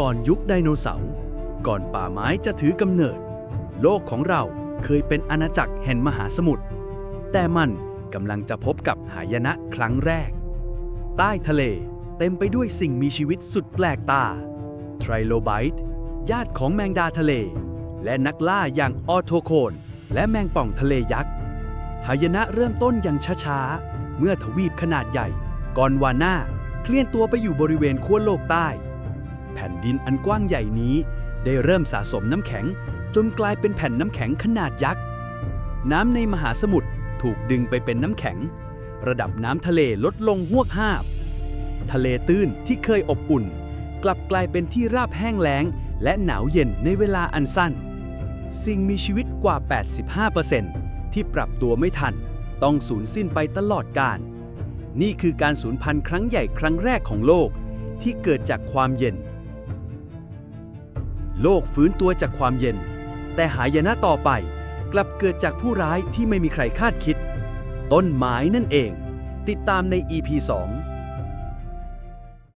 ก่อนยุคไดโนเสาร์ก่อนป่าไม้จะถือกำเนิด โลกของเราเคยเป็นอาณาจักรแห่งมหาสมุทรแต่มันกำลังจะพบกับหายนะครั้งแรก ใต้ทะเลเต็มไปด้วยสิ่งมีชีวิตสุดแปลกตาไทรโลไบต์ญาติของแมงดาทะเล และนักล่าอย่างออโทโคน และแมงป่องทะเลยักษ์หายนะเริ่มต้นอย่างช้าๆ เมื่อทวีปขนาดใหญ่ กอนวาน่าเคลื่อนตัวไปอยู่บริเวณขั้วโลกใต้ แผ่นดินอันกว้างใหญ่นี้ ได้เริ่มสะสมน้ำแข็ง จนกลายเป็นแผ่นน้ำแข็งขนาดยักษ์ น้ำในมหาสมุทรถูกดึงไปเป็นน้ำแข็ง ระดับน้ำทะเลลดลงหวกห้าบ ทะเลตื้นที่เคยอบอุ่น กลับกลายเป็นที่ราบแห้งแล้ง และหนาวเย็นในเวลาอันสั้น สิ่งมีชีวิตกว่า 85%ที่ปรับตัวไม่ทัน ต้องสูญสิ้นไปตลอดกาลนี่คือการสูญพันธุ์ครั้งใหญ่ครั้งแรกของโลก ที่เกิดจากความเย็น โลกฟื้นตัวจากความเย็น แต่หายนะต่อไปกลับเกิดจากผู้ร้ายที่ไม่มีใครคาดคิด ต้นไม้นั่นเอง ติดตามใน EP 2